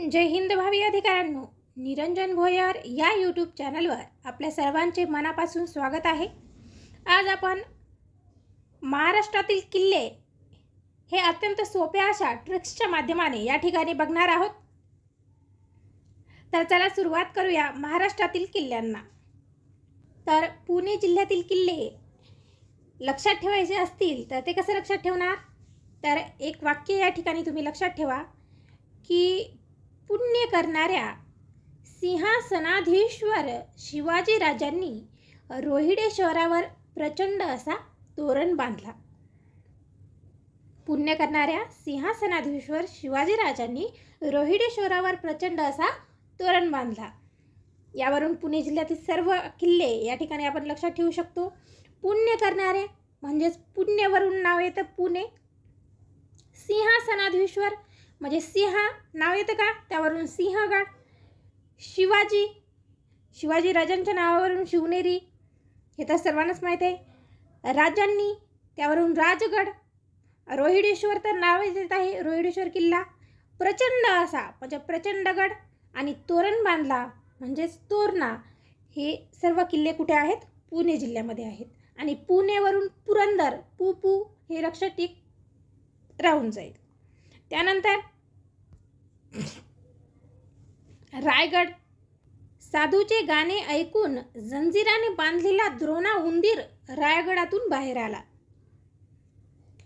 जय हिंद भावी अधिकाऱ्यांनो निरंजन भोयर या यूट्यूब चॅनलवर आपल्या सर्वांचे मनापासून स्वागत आहे. आज आपण महाराष्ट्रातील किल्ले हे अत्यंत सोप्या अशा ट्रिक्सच्या माध्यमाने या ठिकाणी बघणार आहोत. तर चला सुरुवात करूया महाराष्ट्रातील किल्ल्यांना. तर पुणे जिल्ह्यातील किल्ले लक्षात ठेवायचे असतील तर ते कसं लक्षात ठेवणार? तर एक वाक्य या ठिकाणी तुम्ही लक्षात ठेवा की पुण्य करणाऱ्या सिंहासनाधीश्वर शिवाजी राजांनी रोहिडे शहरावर प्रचंड असा तोरण बांधला. पुण्य करणाऱ्या सिंहासनाधीश्वर शिवाजी राजांनी रोहिडे शहरावर प्रचंड असा तोरण बांधला. यावरून पुणे जिल्ह्यातील सर्व किल्ले या ठिकाणी आपण लक्षात ठेवू शकतो. पुण्य करणारे म्हणजेच पुण्यवरून नाव येतं पुणे. सिंहासनाधीश्वर म्हणजे सिंह नाव येतं का? त्यावरून सिंहगड शिवाजी. शिवाजी राजांच्या नावावरून शिवनेरी. हे तर सर्वांनाच माहीत आहे. राजांनी त्यावरून राजगड. रोहिडेश्वर तर नाव येत आहे. रोहिडेश्वर किल्ला. प्रचंड असा म्हणजे प्रचंडगड आणि तोरण बांधला म्हणजेच तोरणा. हे सर्व किल्ले कुठे आहेत? पुणे जिल्ह्यामध्ये आहेत. आणि पुणेवरून पुरंदर पू पू हे लक्षात टिक राहून जाईल. त्यानंतर रायगड. साधूचे गाणे ऐकून जंजिराने बांधलेला द्रोणा उंदीर रायगडातून बाहेर आला.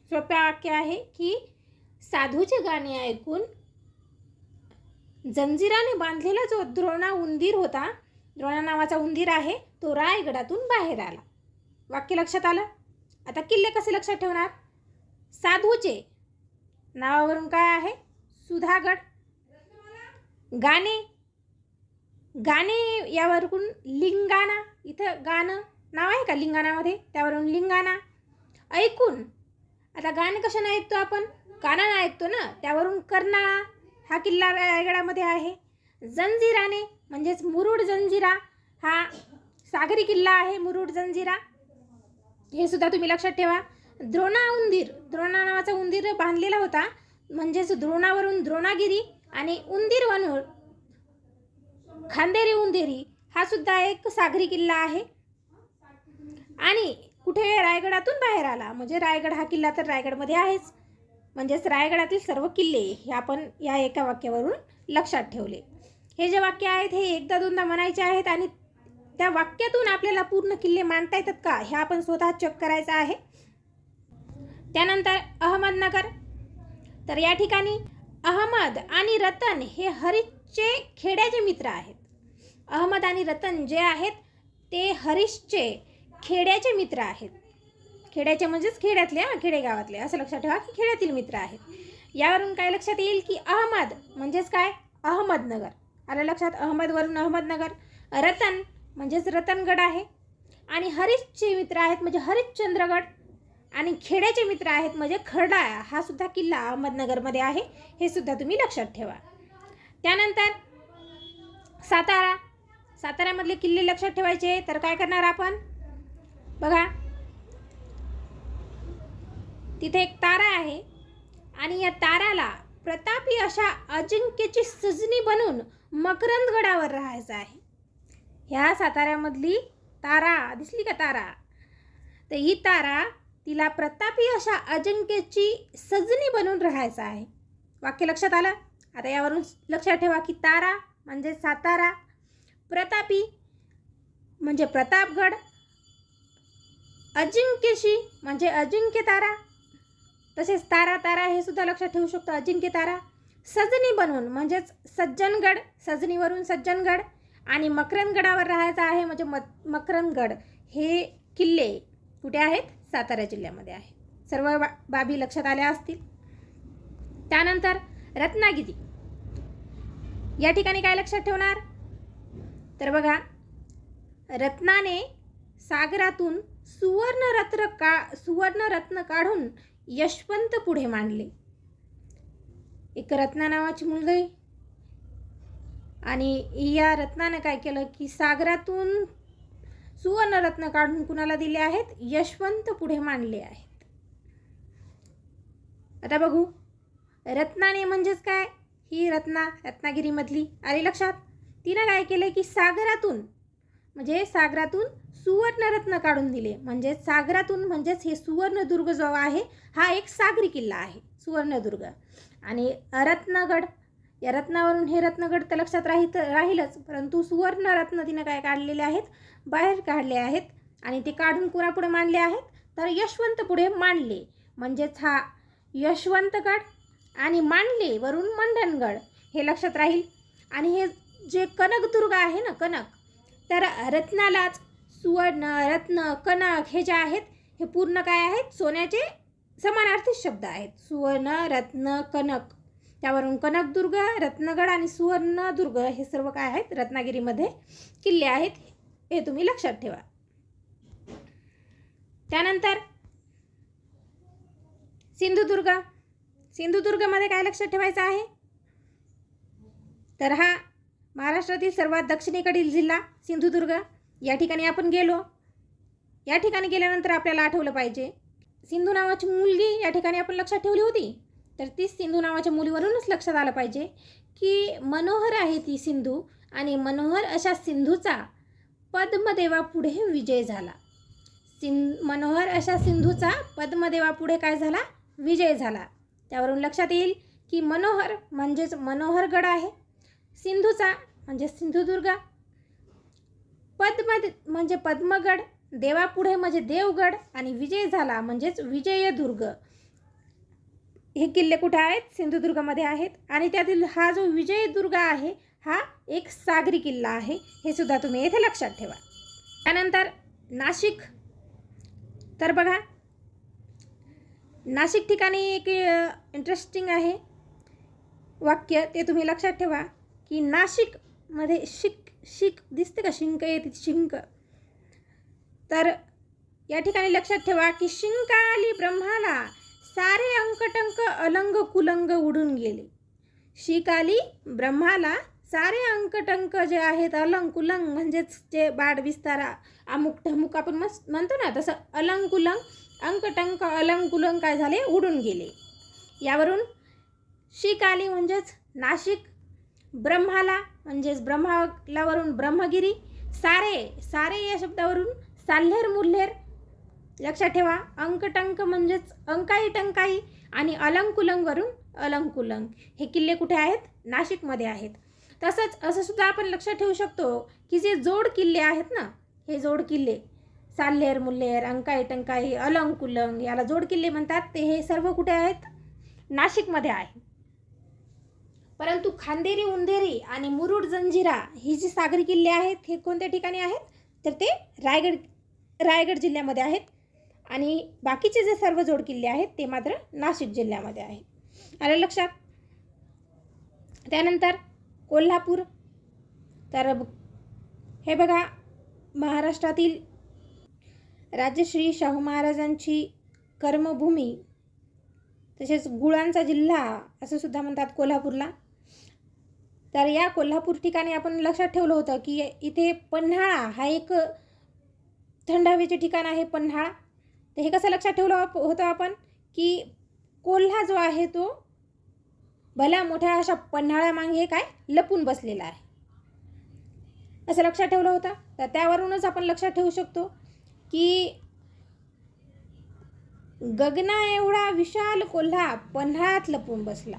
सोप्या वाक्य आहे की साधूचे गाणे ऐकून जंजिराने बांधलेला जो द्रोणा उंदीर होता द्रोणा नावाचा उंदीर आहे तो रायगडातून बाहेर आला. वाक्य लक्षात आलं? आता किल्ले कसे लक्षात ठेवणार? साधूचे नावावरून काय आहे? सुधागड. गाणे. गाणे यावरून लिंगाणा. इथं गाणं नाव आहे का लिंगाणामध्ये? त्यावरून लिंगाणा. ऐकून. आता गाणे कशानं ऐकतो आपण? कानानं ऐकतो ना? त्यावरून कर्नाळा हा किल्ला रायगडामध्ये आहे. जंजिराने म्हणजेच मुरुड जंजिरा हा सागरी किल्ला आहे मुरुड जंजिरा. हे सुद्धा तुम्ही लक्षात ठेवा. द्रोणा उंदीर द्रोणा नावाचा उंदीर बांधलेला होता. म्हणजेच द्रोणावरून द्रोणागिरी आणि उंदीर वनूर खांदेरी उंदेरी हा सुद्धा एक सागरी किल्ला आहे. आणि कुठे? रायगडातून बाहेर आला. म्हणजे रायगड हा किल्ला तर रायगडमध्ये आहेच. म्हणजेच रायगडातील सर्व किल्ले हे आपण या एका वाक्यावरून लक्षात ठेवले. हे जे वाक्य आहेत हे एकदा दोनदा म्हणायचे आहेत आणि त्या वाक्यातून आपल्याला पूर्ण किल्ले मांडता येतात का? हे आपण स्वतः चेक करायचं आहे. त्यानंतर अहमदनगर. तर या ठिकाणी अहमद आणि रतन हे हरीशचे खेड्याचे मित्र आहेत. अहमद आणि रतन जे आहेत ते हरीशचे खेड्याचे मित्र आहेत. खेड्याचे म्हणजेच खेड्यातले हां खेडेगावातले. असं लक्षात ठेवा की खेड्यातील मित्र आहेत. यावरून काय लक्षात येईल की अहमद म्हणजेच काय? अहमदनगर. आलं लक्षात? अहमदवरून अहमदनगर. रतन म्हणजेच रतनगड आहे. आणि हरीशचे मित्र आहेत म्हणजे हरिश्चंद्रगड. आणि खेड्याचे मित्र आहेत म्हणजे खर्डा हा सुद्धा किल्ला अहमदनगरमध्ये आहे. हे सुद्धा तुम्ही लक्षात ठेवा. त्यानंतर सातारा. साताऱ्यामधले किल्ले लक्षात ठेवायचे तर काय करणार आपण? बघा. तिथे एक तारा आहे आणि या ताराला प्रतापी अशा अजिंक्यची सजनी बनून मकरंदगडावर राहायचं आहे. ह्या साताऱ्यामधली तारा दिसली का तारा? तर ही तारा तिला प्रतापी अशा अजिंक्यची सजनी बनून राहायचं आहे. वाक्य लक्षात आलं? आता यावरून लक्षात ठेवा की तारा म्हणजे सातारा प्रतापी म्हणजे प्रतापगड अजिंक्यशी म्हणजे अजिंक्य तारा. तसेच तारा तारा हे सुद्धा लक्षात ठेवू शकतो. अजिंक्य तारा सजनी बनवून म्हणजेच सज्जनगड सजनीवरून सज्जनगड आणि मकरंदगडावर राहायचं आहे म्हणजे म मकरंदगड. हे किल्ले कुठे आहेत? सातारा जिल्ह्यामध्ये आहे. सर्व बा बाबी लक्षात आल्या असतील? त्यानंतर रत्नागिरी. या ठिकाणी काय लक्षात ठेवणार? तर बघा रत्नाने सागरातून सुवर्णरत्न का सुवर्णरत्न काढून यशवंत पुढे मांडले. एक रत्ना नावाची मुलगी आणि या रत्नानं काय केलं की सागरातून सुवर्णरत्न काढून कुणाला दिले आहेत? यशवंत पुढे मांडले आहेत. आता बघू. रत्नाने म्हणजेच काय? ही रत्ना रत्नागिरीमधली. आली लक्षात? तिनं काय केलं की सागरातून म्हणजे सागरातून सुवर्णरत्न काढून दिले. म्हणजे सागरातून म्हणजेच हे सुवर्णदुर्ग जो आहे हा एक सागरी किल्ला आहे सुवर्णदुर्ग. आणि रत्नगड या रत्नावरून हे रत्नगड तर लक्षात राहित राहीलच परंतु सुवर्ण रत्न तिनं काय काढलेले आहेत? बाहेर काढले आहेत आणि ते काढून कुणापुढे मांडले आहेत? तर यशवंत पुढे मांडले. म्हणजेच हा यशवंतगड आणि मांडले वरून मंडणगड हे लक्षात राहील. आणि हे जे कनकदुर्ग आहे ना कनक तर रत्नालाच सुवर्ण रत्न कनक हे जे आहेत हे पूर्ण काय आहेत? सोन्याचे समानार्थी शब्द आहेत. सुवर्ण रत्न कनक. त्यावरून कनकदुर्ग रत्नगड आणि सुवर्णदुर्ग हे सर्व काय आहेत? रत्नागिरीमध्ये किल्ले आहेत. हे तुम्ही लक्षात ठेवा. त्यानंतर सिंधुदुर्ग. सिंधुदुर्गमध्ये काय लक्षात ठेवायचं आहे? तर हा महाराष्ट्रातील सर्वात दक्षिणेकडील जिल्हा सिंधुदुर्ग. या ठिकाणी आपण गेलो. या ठिकाणी गेल्यानंतर आपल्याला आठवलं पाहिजे. सिंधू नावाची मुलगी या ठिकाणी आपण लक्षात ठेवली होती. तर ती सिंधू नावाच्या मुलीवरूनच लक्षात आलं पाहिजे की मनोहर आहे ती सिंधू आणि मनोहर अशा सिंधूचा पद्मदेवापुढे विजय झाला. सिं मनोहर अशा सिंधूचा पद्मदेवापुढे काय झाला? विजय झाला. त्यावरून लक्षात येईल की मनोहर म्हणजेच मनोहरगड आहे. सिंधूचा म्हणजे सिंधुदुर्ग. पद्म म्हणजे पद्मगड देवापुढे म्हणजे देवगड आणि विजय झाला म्हणजेच विजयदुर्ग. हे किल्ले कुठे आहेत? सिंधुदुर्गमध्ये आहेत. आणि त्यातील हा जो विजयदुर्ग आहे हा एक सागरी किल्ला आहे. हे सुद्धा तुम्ही येथे लक्षात ठेवा. त्यानंतर नाशिक. तर बघा नाशिक ठिकाणी एक इंटरेस्टिंग आहे. वाक्य ते तुम्ही लक्षात ठेवा की नाशिकमध्ये शिक शिक दिसते का? शिंक येते शिंक. तर या ठिकाणी लक्षात ठेवा की शिंकाली ब्रह्माला सारे अंकटंक अलंग कुलंग उडून गेले. शीक आली ब्रह्माला सारे अंकटंक जे आहेत अलंग कुलंग म्हणजेच जे बाड विस्तारा अमुक ठमुक आपण मस्त म्हणतो ना तसं अलंग कुलंग अंकटंक अलंग कुलंग काय झाले? उडून गेले. यावरून शीक आली म्हणजेच नाशिक ब्रह्माला म्हणजेच ब्रह्मालावरून ब्रह्मगिरी सारे सारे या शब्दावरून साल्हेर मुल्हेर लक्षात ठेवा अंकटंक म्हणजेच अंकाई टंकाई आणि अलंकुलंगवरून अलंकुलंग. हे किल्ले कुठे आहेत? नाशिकमध्ये आहेत. तसंच असं सुद्धा आपण लक्षात ठेवू शकतो की जे जोड किल्ले आहेत ना हे जोड किल्ले साल्हेर मुल्हेर अंकाई टंकाई अलंकुलंग याला जोड किल्ले म्हणतात. ते हे सर्व कुठे आहेत? नाशिकमध्ये आहे. परंतु खांदेरी उंदेरी आणि मुरुड जंजिरा ही जी सागरी किल्ले आहेत हे कोणत्या ठिकाणी आहेत? तर ते रायगड रायगड जिल्ह्यामध्ये आहेत. आणि बाकीचे जे सर्व जोड किल्ले आहेत ते मात्र नाशिक जिल्ह्यामध्ये आहेत. आलं लक्षात? त्यानंतर कोल्हापूर. तर हे बघा महाराष्ट्रातील राजश्री शाहू महाराजांची कर्मभूमी तसेच गुळांचा जिल्हा असं सुद्धा म्हणतात कोल्हापूरला. तर या कोल्हापूर ठिकाणी आपण लक्षात ठेवलं होतं की इथे पन्हाळा हा एक थंड हवेचे ठिकाण आहे पन्हाळा. तर हे कसं लक्षात ठेवलं होतं आपण? की कोल्हा जो आहे तो भल्या मोठ्या अशा पन्हाळ्यामागे हे काय? लपून बसलेला आहे. असं लक्षात ठेवलं होतं? तर त्यावरूनच आपण लक्षात ठेवू शकतो की गगना एवढा विशाल कोल्हा पन्हाळ्यात लपून बसला.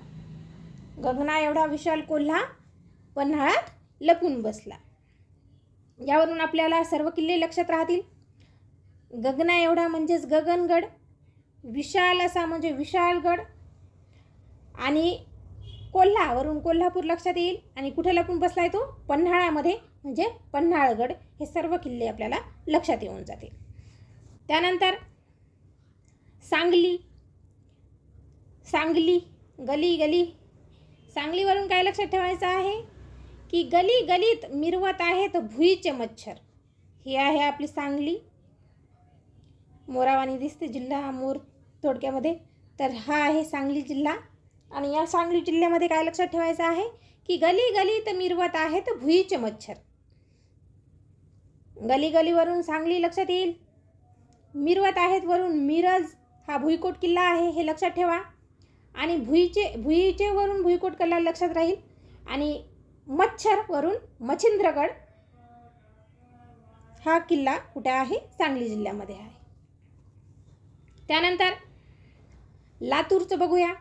गगना एवढा विशाल कोल्हा पन्हाळ्यात लपून बसला. यावरून आपल्याला सर्व किल्ले लक्षात राहतील. गगना एवढा म्हणजेच गगनगड विशाल असा म्हणजे विशाळगड आणि कोल्हावरून कोल्हापूर लक्षात येईल. आणि कुठे लपून बसला आहे तो? पन्हाळ्यामध्ये म्हणजे पन्हाळगड हे सर्व किल्ले आपल्याला लक्षात येऊन जातील. त्यानंतर सांगली सांगली गली गली. सांगलीवरून काय लक्षात ठेवायचं आहे? की गली गलीत मिरवत आहेत भुईचे मच्छर. ही आहे आपली सांगली. मोरावानी दिसते. जिल्हा मोर थोडक्यामध्ये. तर हा आहे सांगली जिल्हा. आणि या सांगली जिल्ह्यामध्ये काय लक्षात ठेवायचं आहे? की गली गली तर मिरवत आहे तर भुईचे मच्छर. गली गलीवरून सांगली लक्षात येईल. मिरवत आहेत वरून मिरज हा भुईकोट किल्ला आहे हे लक्षात ठेवा. आणि भुईचे भुईचे वरून भुईकोट किल्ला लक्षात राहील. आणि मच्छर वरून मच्छिंद्रगड हा किल्ला कुठे आहे? सांगली जिल्ह्यामध्ये आहे. त्यानंतर लातूरचं बघूया.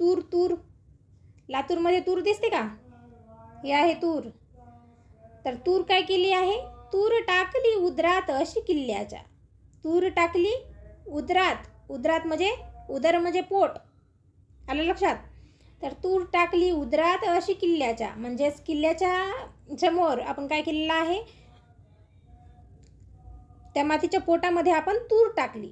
तूर तूर. लातूरमध्ये तूर दिसते का? हे आहे तूर. तर तूर काय केली आहे? तूर टाकली उदरात अशी किल्ल्याच्या. तूर टाकली उदरात. उदरात म्हणजे उदर म्हणजे पोट. आलं लक्षात? तर तूर टाकली उदरात अशी किल्ल्याच्या. म्हणजेच किल्ल्याच्या समोर आपण काय केलेलं आहे? त्या मातीच्या पोटामध्ये आपण तूर टाकली.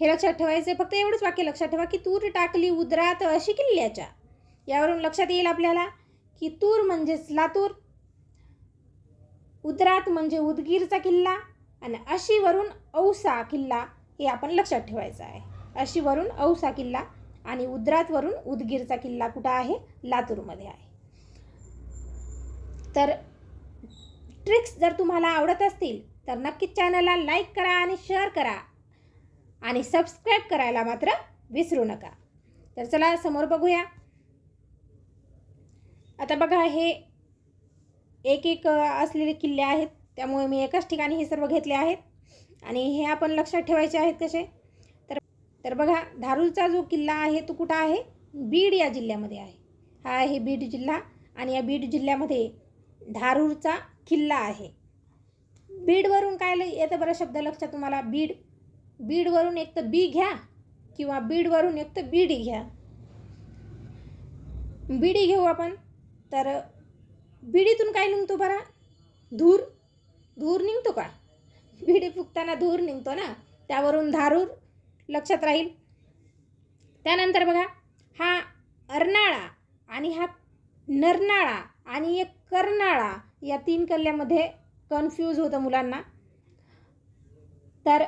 हे लक्षात ठेवायचं फक्त एवढंच वाक्य लक्षात ठेवा की तूर टाकली उदरात अशी किल्ल्याच्या यावरून लक्षात येईल आपल्याला की तूर म्हणजेच लातूर उदरात म्हणजे उदगीरचा किल्ला आणि अशीवरून औसा किल्ला हे आपण लक्षात ठेवायचं आहे. अशीवरून औसा किल्ला आणि उदरातवरून उदगीरचा किल्ला कुठं आहे? लातूरमध्ये आहे. तर ट्रिक्स जर तुम्हाला आवडत असतील तर नक्कीच चॅनलला लाईक करा आणि शेअर करा. आणि सबस्क्राईब करायला मात्र विसरू नका. तर चला समोर बघूया. आता बघा हे एक एक असलेले किल्ले आहेत. त्यामुळे मी एकाच ठिकाणी हे सर्व घेतले आहेत. आणि हे आपण लक्षात ठेवायचे आहेत कसे? तर तर बघा धारूरचा जो किल्ला आहे तो कुठं आहे? बीड या जिल्ह्यामध्ये आहे. हा आहे बीड जिल्हा आणि या बीड जिल्ह्यामध्ये धारूरचा किल्ला आहे. बीडवरून काय येतं बरं शब्द लक्षात तुम्हाला? बीड बीडवरून एक तर बी घ्या किंवा बीडवरून एक तर बीडी घ्या. बीडी घेऊ आपण तर बीडीतून काय निघतो बरा? धूर. धूर निघतो का? बीडी फुकताना धूर निघतो ना? त्यावरून धारूर लक्षात राहील. त्यानंतर बघा हा अर्नाळा आणि हा नरनाळा आणि एक कर्नाळा या तीन कल्ल्यामध्ये कन्फ्यूज होतं मुलांना. तर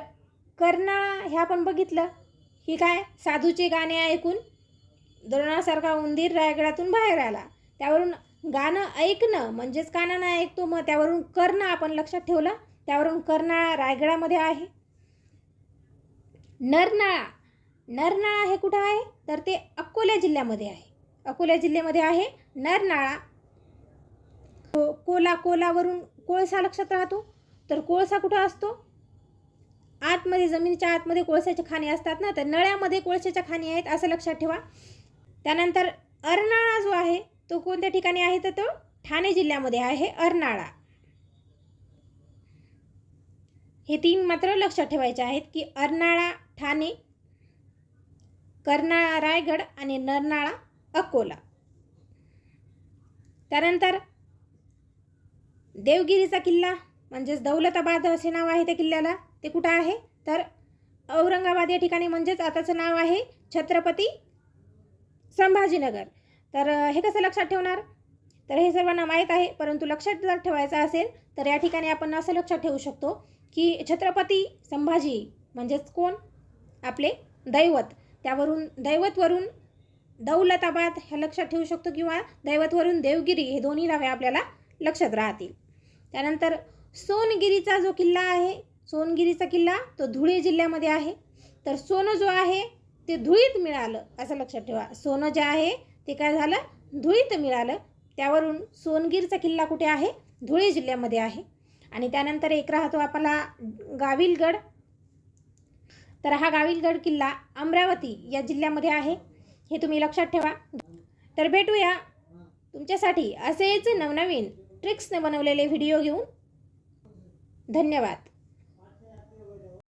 कर्नाळा हे आपण बघितलं. ही काय? साधूचे गाणे ऐकून द्रोणासारखा उंदीर रायगडातून बाहेर आला. त्यावरून गाणं ऐकणं म्हणजेच कानानं ऐकतो मग त्यावरून कर्ण आपण लक्षात ठेवलं. त्यावरून कर्नाळा रायगडामध्ये आहे. नरनाळा. नरनाळा हे कुठं आहे? तर ते अकोला जिल्ह्यामध्ये आहे. अकोला जिल्ह्यामध्ये आहे नरनाळा. को- कोला कोलावरून कोळसा लक्षात राहतो. तर कोळसा कुठं असतो? आतमध्ये जमिनीच्या आतमध्ये कोळशाच्या खाणी असतात ना तर नळ्यामध्ये कोळशाच्या खाणी आहेत असं लक्षात ठेवा. त्यानंतर अर्नाळा जो आहे तो कोणत्या ठिकाणी आहे? तर तो ठाणे जिल्ह्यामध्ये आहे अर्नाळा. हे तीन मात्र लक्षात ठेवायचे आहेत की अर्नाळा ठाणे कर्नाळा रायगड आणि नरनाळा अकोला. त्यानंतर देवगिरीचा किल्ला म्हणजेच दौलताबाद असे नाव आहे त्या किल्ल्याला. ते कुठं आहे? तर औरंगाबाद या ठिकाणी म्हणजेच आताचं नाव आहे छत्रपती संभाजीनगर. तर हे कसं लक्षात ठेवणार? तर हे सर्वांना माहीत आहे परंतु लक्षात जर ठेवायचं असेल तर या ठिकाणी आपण असं लक्षात ठेवू शकतो की छत्रपती संभाजी म्हणजेच कोण? आपले दैवत. त्यावरून दैवतवरून दौलताबाद ह्या लक्षात ठेवू शकतो किंवा दैवतवरून देवगिरी हे दोन्ही नावे आपल्याला लक्षात राहतील. त्यानंतर सोनगिरीचा जो किल्ला आहे सोनगिरीचा किल्ला तो धुळे जिल्ह्यामध्ये आहे. तर सोनं जो आहे ते धुळीत मिळालं असं लक्षात ठेवा. सोनं जे आहे ते काय झालं? धुळीत मिळालं. त्यावरून सोनगीरचा किल्ला कुठे आहे? धुळे जिल्ह्यामध्ये आहे. आणि त्यानंतर एक राहतो आपला गाविलगड. तर हा गाविलगड किल्ला अमरावती या जिल्ह्यामध्ये आहे. हे तुम्ही लक्षात ठेवा. तर भेटूया तुमच्यासाठी असेच नवनवीन ट्रिक्सने बनवलेले व्हिडिओ घेऊन. धन्यवाद.